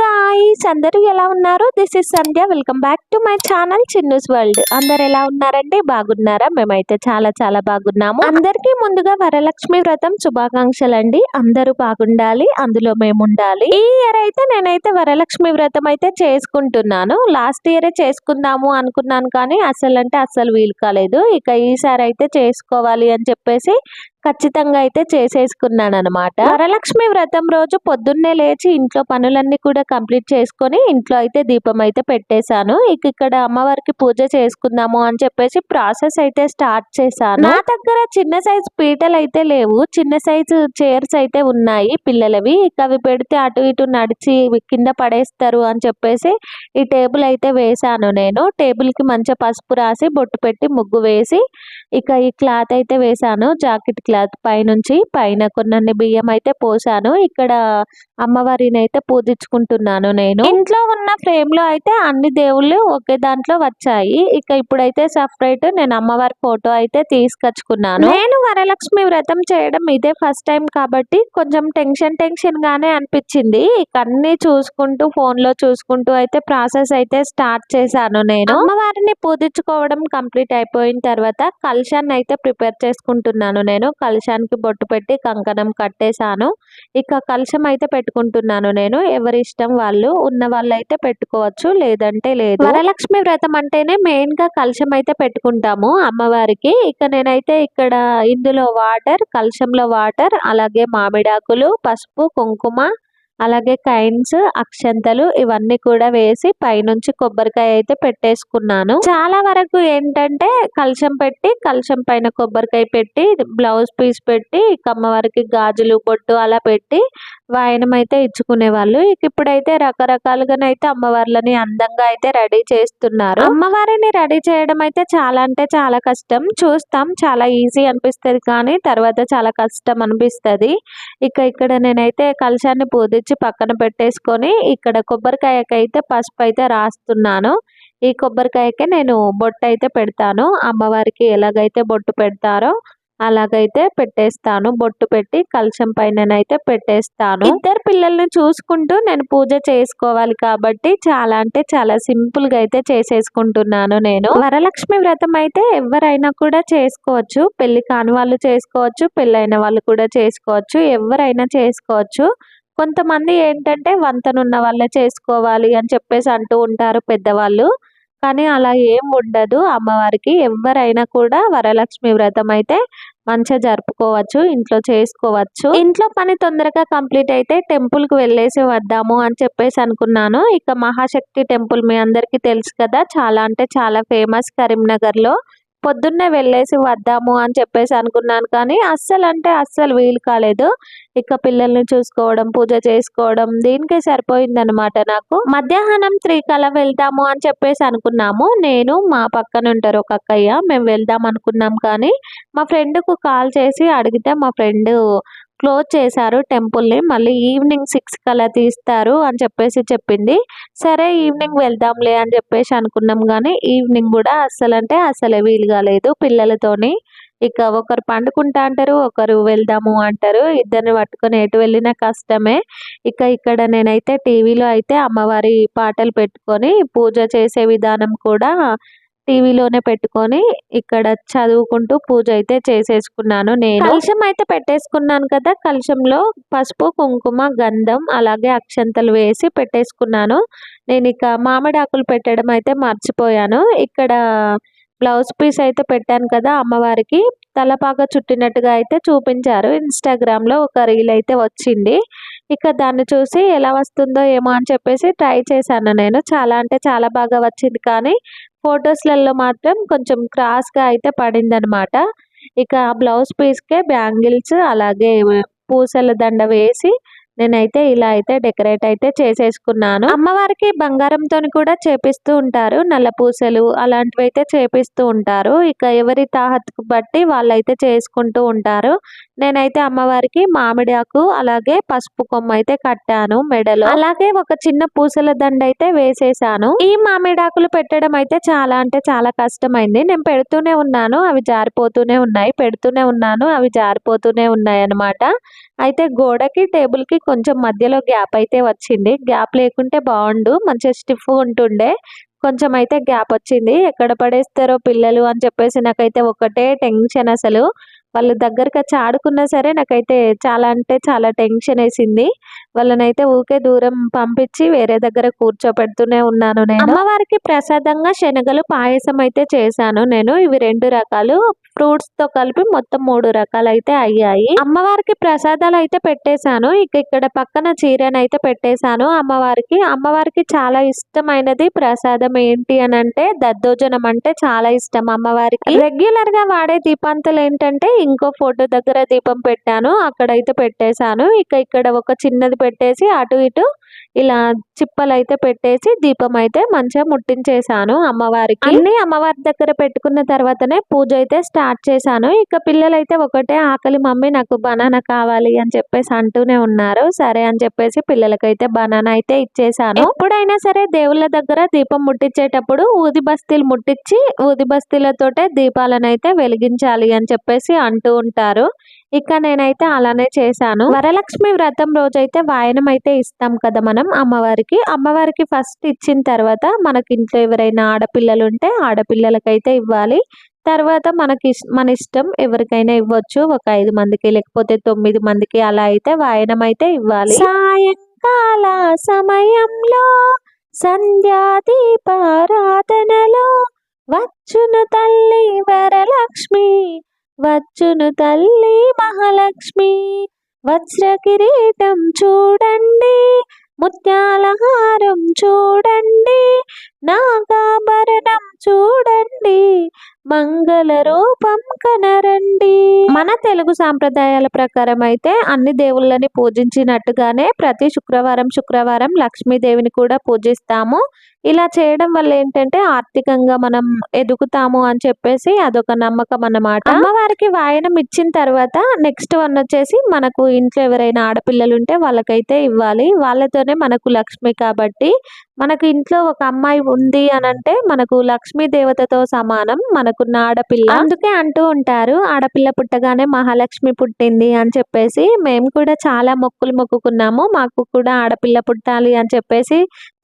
Guys అందరూ ఎలా ఉన్నారు? This is Sandhya welcome back to my channel Chinnu's world అందరు ఎలా ఉన్నారండి? బాగున్నారా? మేమైతే చాలా చాలా బాగున్నాము. అందరికీ ముందుగా వరలక్ష్మి వ్రతం శుభాకాంక్షలు అండి అందరూ బాగుండాలి అందులో మేము ఉండాలి ఈ ఇయర్ అయితే నేనైతే వరలక్ష్మి వ్రతం అయితే చేసుకుంటున్నాను. లాస్ట్ ఇయరే చేసుకుందాము అనుకున్నాను కానీ అసలు అంటే అస్సలు వీలు కాలేదు. ఇక ఈసారి అయితే చేసుకోవాలి అని చెప్పేసి ఖచ్చితంగా అయితే చేసేసుకున్నాను అనమాట వరలక్ష్మి వ్రతం రోజు పొద్దున్నే లేచి ఇంట్లో పనులన్నీ కూడా కంప్లీట్ చేసుకొని ఇంట్లో అయితే దీపం అయితే పెట్టేశాను. ఇక ఇక్కడ అమ్మవారికి పూజ చేసుకుందాము అని చెప్పేసి ప్రాసెస్ అయితే స్టార్ట్ చేశాను. నా దగ్గర చిన్న సైజు పీటలు అయితే లేవు. చిన్న సైజు చైర్స్ అయితే ఉన్నాయి పిల్లలవి. ఇక అవి పెడితే అటు ఇటు నడిచి కింద పడేస్తారు అని చెప్పేసి ఈ టేబుల్ అయితే వేశాను నేను. టేబుల్కి మంచిగా పసుపు రాసి బొట్టు పెట్టి ముగ్గు వేసి ఇక ఈ క్లాత్ అయితే వేశాను. జాకెట్ క్లాత్ పైనుంచి పైన కొన్ని బియ్యం అయితే పోసాను. ఇక్కడ అమ్మవారిని అయితే పూజించుకుంటున్నాను నేను. ఇంట్లో ఉన్న ఫ్రేమ్లో అయితే అన్ని దేవుళ్ళు ఒకే దాంట్లో వచ్చాయి. ఇక ఇప్పుడైతే సపరేట్ నేను అమ్మవారి ఫోటో అయితే తీసుకొచ్చుకున్నాను. నేను వరలక్ష్మి వ్రతం చేయడం ఇదే ఫస్ట్ టైం కాబట్టి కొంచెం టెన్షన్ టెన్షన్ గానే అనిపించింది. ఇక అన్ని చూసుకుంటూ ఫోన్లో చూసుకుంటూ అయితే ప్రాసెస్ అయితే స్టార్ట్ చేశాను నేను. అమ్మవారిని పూజించుకోవడం కంప్లీట్ అయిపోయిన తర్వాత కలశాన్ని అయితే ప్రిపేర్ చేసుకుంటున్నాను నేను. కలశానికి బొట్టు పెట్టి కంకణం కట్టేశాను. ఇక కలశం అయితే పెట్టుకుంటున్నాను నేను. ఎవరి ఇష్టం వాళ్ళు ఉన్న వాళ్ళు అయితే పెట్టుకోవచ్చు లేదంటే లేదు. వరలక్ష్మి వ్రతం అంటేనే మెయిన్గా కలశం అయితే పెట్టుకుంటాము అమ్మవారికి. ఇక నేనైతే ఇక్కడ ఇందులో వాటర్ కలశంలో వాటర్ అలాగే మామిడాకులు పసుపు కుంకుమ అలాగే కైన్స్ అక్షంతలు ఇవన్నీ కూడా వేసి పైనుంచి కొబ్బరికాయ అయితే పెట్టేసుకున్నాను. చాలా వరకు ఏంటంటే కలశం పెట్టి కలశం పైన కొబ్బరికాయ పెట్టి బ్లౌజ్ పీస్ పెట్టి కమ్మ అమ్మవారికి గాజులు బొట్టు అలా పెట్టి వాయనం అయితే ఇచ్చుకునే వాళ్ళు ఇక ఇప్పుడైతే రకరకాలుగానైతే అమ్మవార్లని అందంగా అయితే రెడీ చేస్తున్నారు. అమ్మవారిని రెడీ చేయడం అయితే చాలా అంటే చాలా కష్టం. చూస్తాం చాలా ఈజీ అనిపిస్తుంది కానీ తర్వాత చాలా కష్టం అనిపిస్తుంది. ఇక ఇక్కడ నేనైతే కలశాన్ని పూజించి పక్కన పెట్టేసుకొని ఇక్కడ కొబ్బరికాయకైతే పసుపు అయితే రాస్తున్నాను. ఈ కొబ్బరికాయకి నేను బొట్టు అయితే పెడతాను. అమ్మవారికి ఎలాగైతే బొట్టు పెడతారో అలాగైతే పెట్టేస్తాను. బొట్టు పెట్టి కలశం పైననైతే పెట్టేస్తాను. ఇద్దరు పిల్లల్ని చూసుకుంటూ నేను పూజ చేసుకోవాలి కాబట్టి చాలా అంటే చాలా సింపుల్గా అయితే చేసేసుకుంటున్నాను నేను. వరలక్ష్మి వ్రతం అయితే ఎవరైనా కూడా చేసుకోవచ్చు. పెళ్ళి కాని వాళ్ళు చేసుకోవచ్చు. పెళ్ళైన వాళ్ళు కూడా చేసుకోవచ్చు. ఎవరైనా చేసుకోవచ్చు. కొంతమంది ఏంటంటే వంతనున్న వాళ్ళే చేసుకోవాలి అని చెప్పేసి అంటూ ఉంటారు పెద్దవాళ్ళు. కానీ అలా ఏం ఉండదు. అమ్మవారికి ఎవరైనా కూడా వరలక్ష్మి వ్రతం అయితే మంచిగా జరుపుకోవచ్చు ఇంట్లో చేసుకోవచ్చు. ఇంట్లో పని తొందరగా కంప్లీట్ అయితే టెంపుల్కి వెళ్ళేసి వద్దాము అని చెప్పేసి అనుకున్నాను. ఇక మహాశక్తి టెంపుల్ మీ అందరికీ తెలుసు కదా చాలా అంటే చాలా ఫేమస్ కరీంనగర్లో. పొద్దున్నే వెళ్ళేసి వద్దాము అని చెప్పేసి అనుకున్నాను కానీ అస్సలు అంటే అస్సలు వీలు కాలేదు. ఇక పిల్లల్ని చూసుకోవడం పూజ చేసుకోవడం దీనికే సరిపోయిందనమాట నాకు. మధ్యాహ్నం త్రీ కలా వెళ్దాము అని చెప్పేసి అనుకున్నాము. నేను మా పక్కన ఉంటారు ఒక అక్కయ్య మేము వెళ్దాం అనుకున్నాం కానీ మా ఫ్రెండ్కు కాల్ చేసి అడిగితే మా ఫ్రెండ్ క్లోజ్ చేశారు టెంపుల్ని. మళ్ళీ ఈవినింగ్ సిక్స్ కల్లా తీస్తారు అని చెప్పేసి చెప్పింది. సరే ఈవినింగ్ వెళ్దాంలే అని చెప్పేసి అనుకున్నాం కానీ ఈవినింగ్ కూడా అస్సలు అంటే అసలే వీలు కాలేదు పిల్లలతోని. ఇక ఒకరు పండుకుంటా అంటారు ఒకరు వెళ్దాము అంటారు. ఇద్దరిని పట్టుకొని ఎటు వెళ్ళినా కష్టమే. ఇక ఇక్కడ నేనైతే టీవీలో అయితే అమ్మవారి పాటలు పెట్టుకొని పూజ చేసే విధానం కూడా టీవీలోనే పెట్టుకొని ఇక్కడ చదువుకుంటూ పూజ అయితే చేసేసుకున్నాను నేను. కలుషం అయితే పెట్టేసుకున్నాను కదా కలుషంలో పసుపు కుంకుమ గంధం అలాగే అక్షంతలు వేసి పెట్టేసుకున్నాను. నేను ఇక మామిడి ఆకులు పెట్టడం అయితే మర్చిపోయాను. ఇక్కడ బ్లౌజ్ పీస్ అయితే పెట్టాను కదా అమ్మవారికి తలపాక చుట్టినట్టుగా అయితే చూపించారు. ఇన్స్టాగ్రామ్లో ఒక రీల్ అయితే వచ్చింది. ఇక దాన్ని చూసి ఎలా వస్తుందో ఏమో అని చెప్పేసి ట్రై చేశాను నేను. చాలా అంటే చాలా బాగా వచ్చింది కానీ ఫొటోస్లలో మాత్రం కొంచెం క్రాస్గా అయితే పడిందనమాట ఇక బ్లౌజ్ పీస్కే బ్యాంగిల్స్ అలాగే పూసల దండ వేసి నేనైతే ఇలా అయితే డెకరేట్ అయితే చేసేసుకున్నాను. అమ్మవారికి బంగారంతో కూడా చేపిస్తూ ఉంటారు. నల్ల పూసలు అలాంటివి అయితే చేపిస్తూ ఉంటారు. ఇక ఎవరి తాహత్కు బట్టి వాళ్ళైతే చేసుకుంటూ ఉంటారు. నేనైతే అమ్మవారికి మామిడి ఆకు అలాగే పసుపు కొమ్మ అయితే కట్టాను మెడలో. అలాగే ఒక చిన్న పూసల దండ అయితే వేసేసాను. ఈ మామిడాకులు పెట్టడం అయితే చాలా అంటే చాలా కష్టమైంది. నేను పెడుతూనే ఉన్నాను. అవి జారిపోతూనే ఉన్నాయి. పెడుతూనే ఉన్నాను. అవి జారిపోతూనే ఉన్నాయి అన్నమాట. అయితే గోడకి టేబుల్కి కొంచెం మధ్యలో గ్యాప్ అయితే వచ్చింది. గ్యాప్ లేకుంటే బాగుండు మంచిగా స్టిఫ్ ఉంటుండే. కొంచెం అయితే గ్యాప్ వచ్చింది. ఎక్కడ పడేస్తారో పిల్లలు అని చెప్పేసి నాకైతే ఒకటే టెన్షన్ అసలు. వాళ్ళు దగ్గరికి వచ్చి ఆడుకున్నా సరే నాకైతే చాలా అంటే చాలా టెన్షన్ వేసింది. వాళ్ళనైతే ఊకే దూరం పంపించి వేరే దగ్గర కూర్చోబెడుతూనే ఉన్నాను నేను. అమ్మవారికి ప్రసాదంగా శనగలు పాయసం అయితే చేశాను నేను. ఇవి రెండు రకాలు. ఫ్రూట్స్తో కలిపి మొత్తం మూడు రకాలు అయితే అయ్యాయి. అమ్మవారికి ప్రసాదాలు అయితే పెట్టేశాను. ఇక ఇక్కడ పక్కన చీరను అయితే పెట్టేశాను అమ్మవారికి. అమ్మవారికి చాలా ఇష్టమైనది ప్రసాదం ఏంటి అని అంటే దద్దోజనం అంటే చాలా ఇష్టం అమ్మవారికి. రెగ్యులర్గా వాడే దీపాంతలు ఏంటంటే ఇంకో ఫోటో దగ్గర దీపం పెట్టాను. అక్కడైతే పెట్టేశాను. ఇక ఇక్కడ ఒక చిన్నది పెట్టేసి అటు ఇటు ఇలా చిప్పలు అయితే పెట్టేసి దీపం అయితే మంచిగా ముట్టించేశాను అమ్మవారికి. అన్ని అమ్మవారి దగ్గర పెట్టుకున్న తర్వాతనే పూజ అయితే స్టార్ట్ చేశాను. ఇక పిల్లలైతే ఒకటే ఆకలి మమ్మీ నాకు బనానా కావాలి అని చెప్పేసి అంటూనే ఉన్నారు. సరే అని చెప్పేసి పిల్లలకైతే బనానా అయితే ఇచ్చేసాను ఎప్పుడైనా సరే దేవుళ్ళ దగ్గర దీపం ముట్టించేటప్పుడు ఊది బస్తీలు ముట్టించి ఊది బస్తీలతోటే దీపాలను అయితే వెలిగించాలి అని చెప్పేసి అంటూ ఉంటారు. ఇక నేనైతే అలానే చేశాను. వరలక్ష్మి వ్రతం రోజైతే వాయనం అయితే ఇస్తాం కదా మనం అమ్మవారికి. అమ్మవారికి ఫస్ట్ ఇచ్చిన తర్వాత మనకి ఇంట్లో ఎవరైనా ఆడపిల్లలు ఉంటే ఆడపిల్లలకైతే ఇవ్వాలి. తర్వాత మనకి మన ఇష్టం ఎవరికైనా ఇవ్వచ్చు. ఒక ఐదు మందికి లేకపోతే తొమ్మిది మందికి అలా అయితే వాయనం అయితే ఇవ్వాలి. సాయంకాల సమయంలో సంధ్యాదీపారాధనలో వచ్చును తల్లి వరలక్ష్మి. వచ్చును తల్లి మహాలక్ష్మి వజ్ర కిరీటం చూడండి ముత్యాల హారం చూడండి నాగాభరణం చూడండి మంగళ రూపం కనరండి. మన తెలుగు సాంప్రదాయాల ప్రకారం అయితే అన్ని దేవుళ్ళని పూజించినట్టుగానే ప్రతి శుక్రవారం శుక్రవారం లక్ష్మీదేవిని కూడా పూజిస్తాము. ఇలా చేయడం వల్ల ఏంటంటే ఆర్థికంగా మనం ఎదుగుతాము అని చెప్పేసి అదొక నమ్మకం అన్నమాట. అమ్మవారికి వాయనం ఇచ్చిన తర్వాత నెక్స్ట్ వన్ వచ్చేసి మనకు ఇంట్లో ఎవరైనా ఆడపిల్లలు ఉంటే వాళ్ళకైతే ఇవ్వాలి. వాళ్ళతోనే మనకు లక్ష్మి కాబట్టి మనకు ఇంట్లో ఒక అమ్మాయి ఉంది అని అంటే మనకు లక్ష్మీ దేవతతో సమానం మనకున్న ఆడపిల్ల. అందుకే అంటూ ఉంటారు ఆడపిల్ల పుట్టగానే మహాలక్ష్మి పుట్టింది అని చెప్పేసి మేము కూడా చాలా మొక్కులు మొక్కుకున్నాము. మాకు కూడా ఆడపిల్ల పుట్టాలి అని చెప్పేసి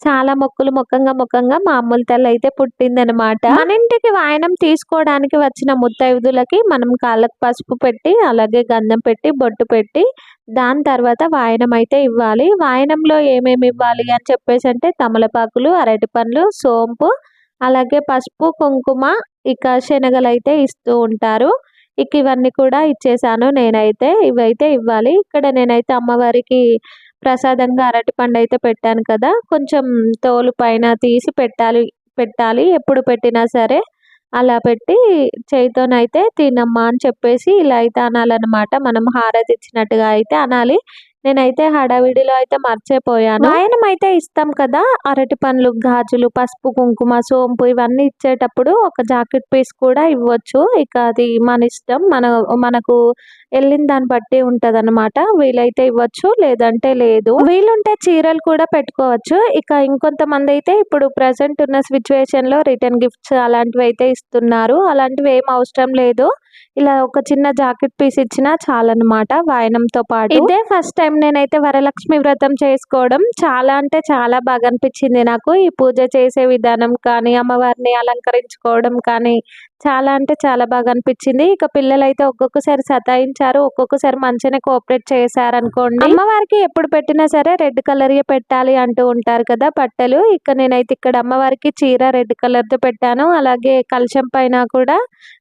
చాలా మొక్కులు మొక్కంగా మొక్కంగా మా అమ్ముల తల్లి అయితే పుట్టిందనమాట. మన ఇంటికి వాయనం తీసుకోవడానికి వచ్చిన ముత్తైదులకి మనం కాళ్ళకు పసుపు పెట్టి అలాగే గంధం పెట్టి బొట్టు పెట్టి దాని తర్వాత వాయనం అయితే ఇవ్వాలి. వాయనంలో ఏమేమి ఇవ్వాలి అని చెప్పేసి అంటే తమలపాకులు అరటి పండ్లు సోంపు అలాగే పసుపు కుంకుమ ఇక శనగలు అయితే ఇస్తూ ఉంటారు. ఇక ఇవన్నీ కూడా ఇచ్చేసాను నేనైతే. ఇవైతే ఇవ్వాలి. ఇక్కడ నేనైతే అమ్మవారికి ప్రసాదంగా అరటి పండు అయితే పెట్టాను కదా. కొంచెం తోలు పైన తీసి పెట్టాలి పెట్టాలి. ఎప్పుడు పెట్టినా సరే అలా పెట్టి చేయితోనైతే తినమ్మా అని చెప్పేసి ఇలా అయితే అనాలన్నమాట. మనం హారతి ఇచ్చినట్టుగా అయితే అనాలి. నేనైతే హడావిడిలో అయితే మర్చిపోయాను. వాయనం అయితే ఇస్తాం కదా అరటి పండ్లు గాజులు పసుపు కుంకుమ సోంపు ఇవన్నీ ఇచ్చేటప్పుడు ఒక జాకెట్ పీస్ కూడా ఇవ్వచ్చు. ఇక అది మన ఇష్టం. మన మనకు వెళ్ళిన దాన్ని బట్టి ఉంటుంది అనమాట వీలైతే ఇవ్వచ్చు లేదంటే లేదు. వీలుంటే చీరలు కూడా పెట్టుకోవచ్చు. ఇక ఇంకొంతమంది అయితే ఇప్పుడు ప్రజెంట్ ఉన్న సిచ్యువేషన్లో రిటర్న్ గిఫ్ట్స్ అలాంటివి అయితే ఇస్తున్నారు. అలాంటివి ఏం అవసరం లేదు. ఇలా ఒక చిన్న జాకెట్ పీస్ ఇచ్చినా చాలన్నమాట వాయనంతో పాటు. ఇదే ఫస్ట్ టైం నేనైతే వరలక్ష్మి వ్రతం చేసుకోవడం చాలా అంటే చాలా బాగా అనిపించింది నాకు. ఈ పూజ చేసే విధానం కానీ అమ్మవారిని అలంకరించుకోవడం కానీ చాలా అంటే చాలా బాగా అనిపించింది. ఇక పిల్లలు అయితే ఒక్కొక్కసారి సతాయించారు. ఒక్కొక్కసారి మంచిగానే కోఆపరేట్ చేశారు అనుకోండి అమ్మవారికి ఎప్పుడు పెట్టినా సరే రెడ్ కలర్ పెట్టాలి అంటూ ఉంటారు కదా బట్టలు. ఇక నేనైతే ఇక్కడ అమ్మవారికి చీర రెడ్ కలర్తో పెట్టాను. అలాగే కలశం పైన కూడా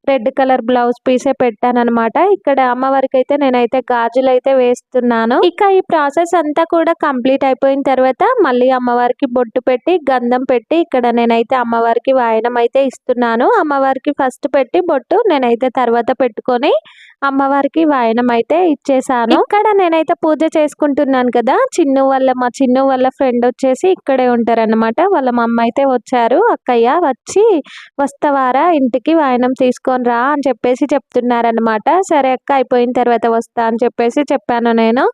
రెడ్ కలర్ బ్లౌజ్ పీసే పెట్టాను అనమాట ఇక్కడ అమ్మవారికి అయితే నేనైతే గాజులు అయితే వేస్తున్నాను. ఇక ఈ ప్రాసెస్ అంతా కూడా కంప్లీట్ అయిపోయిన తర్వాత మళ్ళీ అమ్మవారికి బొట్టు పెట్టి గంధం పెట్టి ఇక్కడ నేనైతే అమ్మవారికి వాయనం అయితే ఇస్తున్నాను. అమ్మవారికి ఫస్ట్ ఫస్ట్ పెట్టి బొట్టు నేనైతే తర్వాత పెట్టుకొని అమ్మవారికి వాయనం అయితే ఇచ్చేసాను. ఇక్కడ నేనైతే పూజ చేసుకుంటున్నాను కదా చిన్ను వాళ్ళ మా చిన్ను వాళ్ళ ఫ్రెండ్ వచ్చేసి ఇక్కడే ఉంటారన్నమాట. వాళ్ళ మమ్మ అయితే వచ్చారు అక్కయ్య వచ్చి వస్తావారా ఇంటికి వాయనం తీసుకొని రా అని చెప్పేసి చెప్తున్నారనమాట సరే అక్క అయిపోయిన తర్వాత వస్తా అని చెప్పేసి చెప్పాను నేను.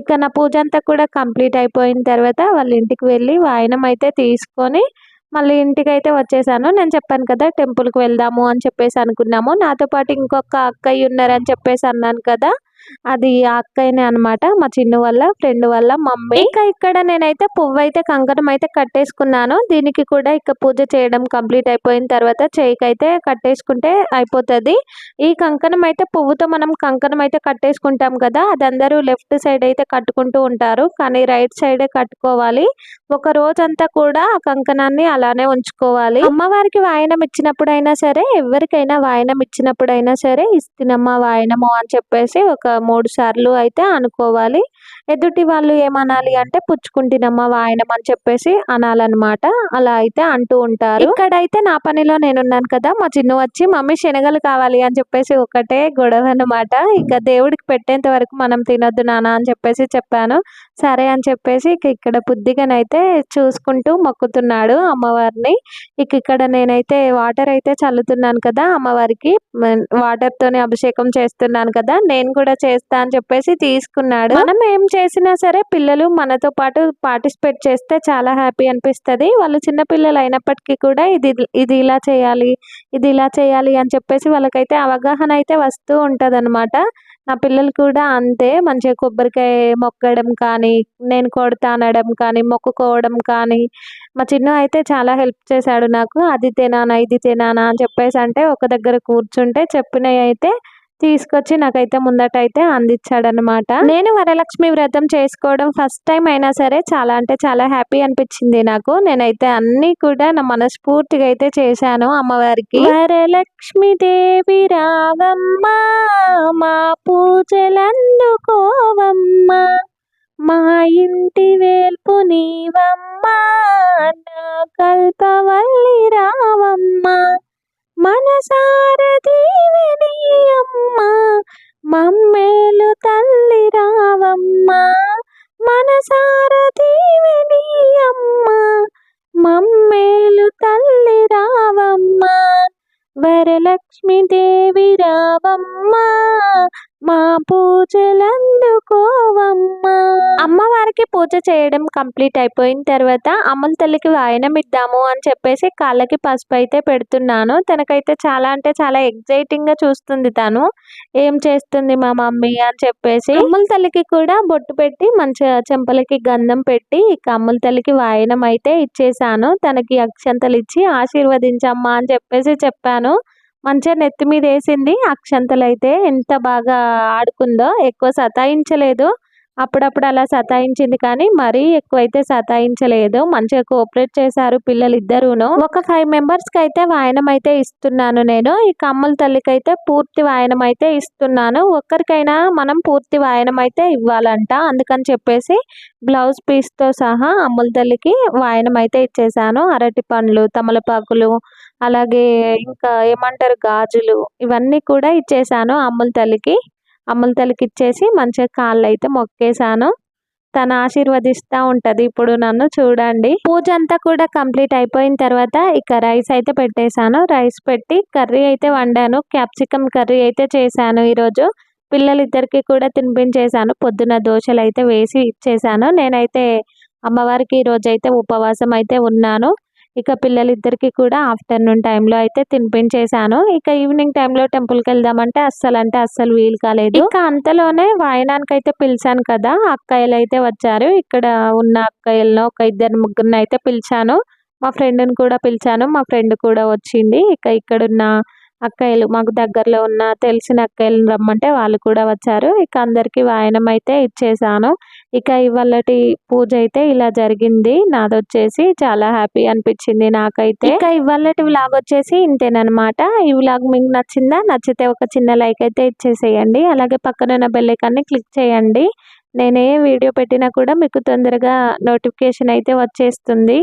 ఇక నా పూజ అంతా కూడా కంప్లీట్ అయిపోయిన తర్వాత వాళ్ళ ఇంటికి వెళ్ళి వాయనం అయితే తీసుకొని మళ్ళీ ఇంటికి అయితే వచ్చేసాను. నేను చెప్పాను కదా టెంపుల్కి వెళ్దాము అని చెప్పేసి అనుకున్నాము. నాతో పాటు ఇంకొక అక్కయ్య ఉన్నారని చెప్పేసి అన్నాను కదా. అది ఆ అక్కయ్యనే అనమాట మా చిన్ను వల్ల ఫ్రెండ్ వల్ల మమ్మీ. ఇంకా ఇక్కడ నేనైతే పువ్వు అయితే కంకణం అయితే కట్టేసుకున్నాను. దీనికి కూడా ఇక పూజ చేయడం కంప్లీట్ అయిపోయిన తర్వాత చేయికైతే అయితే కట్టేసుకుంటే అయిపోతుంది. ఈ కంకణం అయితే పువ్వుతో మనం కంకణం అయితే కట్టేసుకుంటాం కదా అది అందరూ లెఫ్ట్ సైడ్ అయితే కట్టుకుంటూ ఉంటారు. కానీ రైట్ సైడే కట్టుకోవాలి. ఒక రోజంతా కూడా ఆ కంకణాన్ని అలానే ఉంచుకోవాలి. అమ్మవారికి వాయనం ఇచ్చినప్పుడైనా సరే ఎవరికైనా వాయనం ఇచ్చినప్పుడైనా సరే ఇస్తున్నమ్మ వాయనము అని చెప్పేసి ఒక మూడు సార్లు అయితే అనుకోవాలి. ఎదుటి వాళ్ళు ఏమనాలి అంటే పుచ్చుకుంటున్నమ్మ వాయనమని చెప్పేసి అనాలన్నమాట. అలా అయితే అంటూ ఉంటారు. ఇక్కడైతే నా పనిలో నేనున్నాను కదా మా చిన్ను వచ్చి మమ్మీ శనగలు కావాలి అని చెప్పేసి ఒకటే గొడవ అనమాట ఇంకా దేవుడికి పెట్టేంత వరకు మనం తినొద్దు నాన్న అని చెప్పేసి చెప్పాను. సరే అని చెప్పేసి ఇక ఇక్కడ బుద్ధిగానైతే చూసుకుంటూ మొక్కుతున్నాడు అమ్మవారిని. ఇక ఇక్కడ నేనైతే వాటర్ అయితే చల్లుతున్నాను కదా అమ్మవారికి. వాటర్ తోనే అభిషేకం చేస్తున్నాను కదా. నేను కూడా చేస్తా అని చెప్పేసి తీసుకున్నాడు. మనం ఏం చేసినా సరే పిల్లలు మనతో పాటు పార్టిసిపేట్ చేస్తే చాలా హ్యాపీ అనిపిస్తుంది. వాళ్ళు చిన్న పిల్లలు అయినప్పటికీ కూడా ఇది ఇది ఇలా చేయాలి ఇది ఇలా చేయాలి అని చెప్పేసి వాళ్ళకైతే అవగాహన అయితే వస్తూ ఉంటది నా పిల్లలు కూడా అంతే. మంచిగా కొబ్బరికాయ మొక్కడం కానీ నేను కొడతా అనడం కానీ మొక్కుకోవడం కానీ. మా చిన్న అయితే చాలా హెల్ప్ చేశాడు నాకు. అది తినానా ఇది తినానా అని చెప్పేసి అంటే ఒక దగ్గర కూర్చుంటే చెప్పినవి అయితే తీసుకొచ్చి నాకైతే ముందట అయితే అందించాడనమాట నేను వరలక్ష్మి వ్రతం చేసుకోవడం ఫస్ట్ టైం అయినా సరే చాలా అంటే చాలా హ్యాపీ అనిపించింది నాకు. నేనైతే అన్ని కూడా నా మనస్ఫూర్తిగా అయితే చేశాను అమ్మవారికి. వరలక్ష్మి దేవి రావమ్మ మా పూజలందుకోవమ్మ మా ఇంటి వేల్పు నీవమ్మ నా కల్పవల్లి రావమ్మ మనసారదీవెనీయమ్మ మమ్మేలు తల్లి రావమ్మ మనసారదీవెనీయమ్మ మమ్మేలు తల్లి రావమ్మ వరలక్ష్మి దేవి రావమ్మ మా పూజలందుకోవమ్మ. అమ్మవారికి పూజ చేయడం కంప్లీట్ అయిపోయిన తర్వాత అమ్మల తల్లికి వాయనం ఇద్దాము అని చెప్పేసి కాళ్ళకి పసుపు అయితే పెడుతున్నాను. తనకైతే చాలా అంటే చాలా ఎగ్జైటింగ్గా చూస్తుంది తను. ఏం చేస్తుంది మా మమ్మీ అని చెప్పేసి అమ్మల తల్లికి కూడా బొట్టు పెట్టి మంచిగా చెంపలకి గంధం పెట్టి ఇక అమ్మల తల్లికి వాయనం అయితే ఇచ్చేసాను. తనకి అక్షంతలు ఇచ్చి ఆశీర్వదించమ్మా అని చెప్పేసి చెప్పాను. మంచిగా నెత్తి మీద వేసింది. అక్షంతలు అయితే ఎంత బాగా ఆడుకుందో ఎక్కువ సతాయించలేదు. అప్పుడప్పుడు అలా సతాయించింది కానీ మరీ ఎక్కువైతే సతాయించలేదు. మంచిగా కోఆపరేట్ చేశారు పిల్లలు ఇద్దరును ఒక ఫైవ్ మెంబర్స్కి అయితే వాయనం అయితే ఇస్తున్నాను నేను. ఈ కమ్మల తల్లికి అయితే పూర్తి వాయనం అయితే ఇస్తున్నాను. ఒక్కరికైనా మనం పూర్తి వాయనం అయితే ఇవ్వాలంట. అందుకని చెప్పేసి బ్లౌజ్ పీస్తో సహా అమ్ముల తల్లికి వాయనం అయితే ఇచ్చేసాను అరటి పండ్లు తమలపాకులు అలాగే ఇంకా ఏమంటారు గాజులు ఇవన్నీ కూడా ఇచ్చేసాను అమ్ముల తల్లికి. అమ్ముల తల్లికి ఇచ్చేసి మంచిగా కాళ్ళు అయితే మొక్కేసాను. తను ఆశీర్వదిస్తూ ఉంటది. ఇప్పుడు నన్ను చూడండి. పూజ అంతా కూడా కంప్లీట్ అయిపోయిన తర్వాత ఇక రైస్ అయితే పెట్టేశాను రైస్ పెట్టి కర్రీ అయితే వండాను. క్యాప్సికమ్ కర్రీ అయితే చేశాను ఈరోజు. పిల్లలిద్దరికి కూడా తినిపించేశాను. పొద్దున దోశలు అయితే వేసి ఇచ్చేసాను నేనైతే అమ్మవారికి ఈరోజు అయితే ఉపవాసం అయితే ఉన్నాను. ఇక పిల్లలిద్దరికి కూడా ఆఫ్టర్నూన్ టైంలో అయితే తినిపించేశాను. ఇక ఈవినింగ్ టైంలో టెంపుల్కి వెళ్దామంటే అస్సలు అంటే అస్సలు వీలు కాలేదు. ఇక అంతలోనే వాయనానికి అయితే పిలిచాను కదా అక్కయ్యలు అయితే వచ్చారు. ఇక్కడ ఉన్న అక్కయ్యలను ఒక ఇద్దరు ముగ్గురిని అయితే పిలిచాను. మా ఫ్రెండ్ని కూడా పిలిచాను. మా ఫ్రెండ్ కూడా వచ్చింది. ఇక ఇక్కడున్న అక్కయ్యలు మాకు దగ్గరలో ఉన్న తెలిసిన అక్కయ్యలను రమ్మంటే వాళ్ళు కూడా వచ్చారు. ఇక అందరికి వాయనం అయితే ఇచ్చేసాను ఇక ఇవాళటి పూజ అయితే ఇలా జరిగింది. నాదొచ్చేసి చాలా హ్యాపీ అనిపించింది నాకైతే. ఇక ఇవాళటి వ్లాగ్ వచ్చేసి ఇంతేనమాట ఈ వ్లాగ్ మీకు నచ్చిందా? నచ్చితే ఒక చిన్న లైక్ అయితే ఇచ్చేసేయండి. అలాగే పక్కన ఉన్న బెల్లైకాన్ని క్లిక్ చేయండి. నేనే వీడియో పెట్టినా కూడా మీకు తొందరగా నోటిఫికేషన్ అయితే వచ్చేస్తుంది.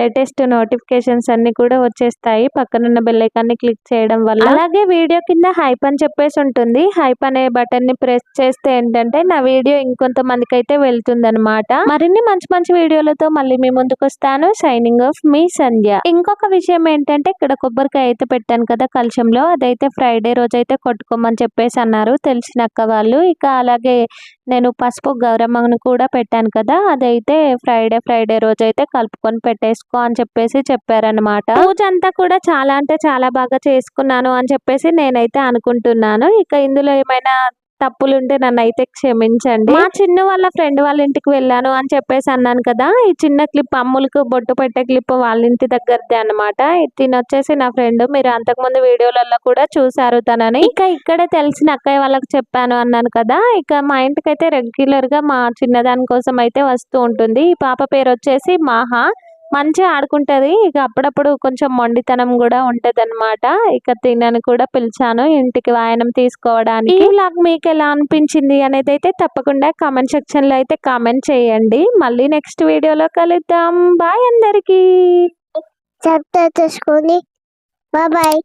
లేటెస్ట్ నోటిఫికేషన్స్ అన్ని కూడా వచ్చేస్తాయి. పక్కనున్న బెల్ ఐకాన్ క్లిక్ చేయడం వల్ల అలాగే వీడియో కింద హైప్ అని చెప్పేసి ఉంటుంది. హైప్ అనే బటన్ని ప్రెస్ చేస్తే ఏంటంటే నా వీడియో ఇంకొంతమందికి అయితే వెళ్తుంది అనమాట మరిన్ని మంచి మంచి వీడియోలతో మళ్ళీ మీ ముందుకు వస్తాను. సైనింగ్ ఆఫ్ మీ సంధ్య. ఇంకొక విషయం ఏంటంటే ఇక్కడ కొబ్బరికాయ అయితే పెట్టాను కదా కలశంలో. అదైతే ఫ్రైడే రోజు అయితే కొట్టుకోమని చెప్పేసి అన్నారు. తెలిసిన అక్క వాళ్ళు. ఇక అలాగే నేను పసుపు గౌరమ్మను కూడా పెట్టాను కదా అదైతే ఫ్రైడే ఫ్రైడే రోజు అయితే కలుపుకొని పెట్టేసుకో అని చెప్పేసి చెప్పారనమాట పూజ అంతా కూడా చాలా అంటే చాలా బాగా చేసుకున్నాను అని చెప్పేసి నేనైతే అనుకుంటున్నాను. ఇక ఇందులో ఏమైనా తప్పులుంటే నన్ను అయితే క్షమించండి. మా చిన్న వాళ్ళ ఫ్రెండ్ వాళ్ళ ఇంటికి వెళ్ళాను అని చెప్పేసి అన్నాను కదా ఈ చిన్న క్లిప్ అమ్ములకు బొట్టు పెట్టే క్లిప్ వాళ్ళ ఇంటి దగ్గరదే అనమాట తిని వచ్చేసి నా ఫ్రెండ్ మీరు అంతకుముందు వీడియోలలో కూడా చూసారు తనని. ఇక ఇక్కడ తెలిసిన అక్కయ్య వాళ్ళకి చెప్పాను అన్నాను కదా ఇక మా ఇంటికి అయితే రెగ్యులర్గా మా చిన్నదాని కోసం అయితే వస్తూ ఉంటుంది. ఈ పాప పేరు వచ్చేసి మాహా. మంచిగా ఆడుకుంటది. ఇక అప్పుడప్పుడు కొంచెం మొండితనం కూడా ఉంటది ఇక తినని కూడా పిలిచాను ఇంటికి వాయనం తీసుకోవడానికి. ఈ మీకు ఎలా అనిపించింది అనేది అయితే తప్పకుండా కామెంట్ సెక్షన్లో అయితే కామెంట్ చేయండి. మళ్ళీ నెక్స్ట్ వీడియోలో కలుద్దాం. బాయ్ అందరికి. సబ్స్క్రైబ్ చేసుకోండి. బాయ్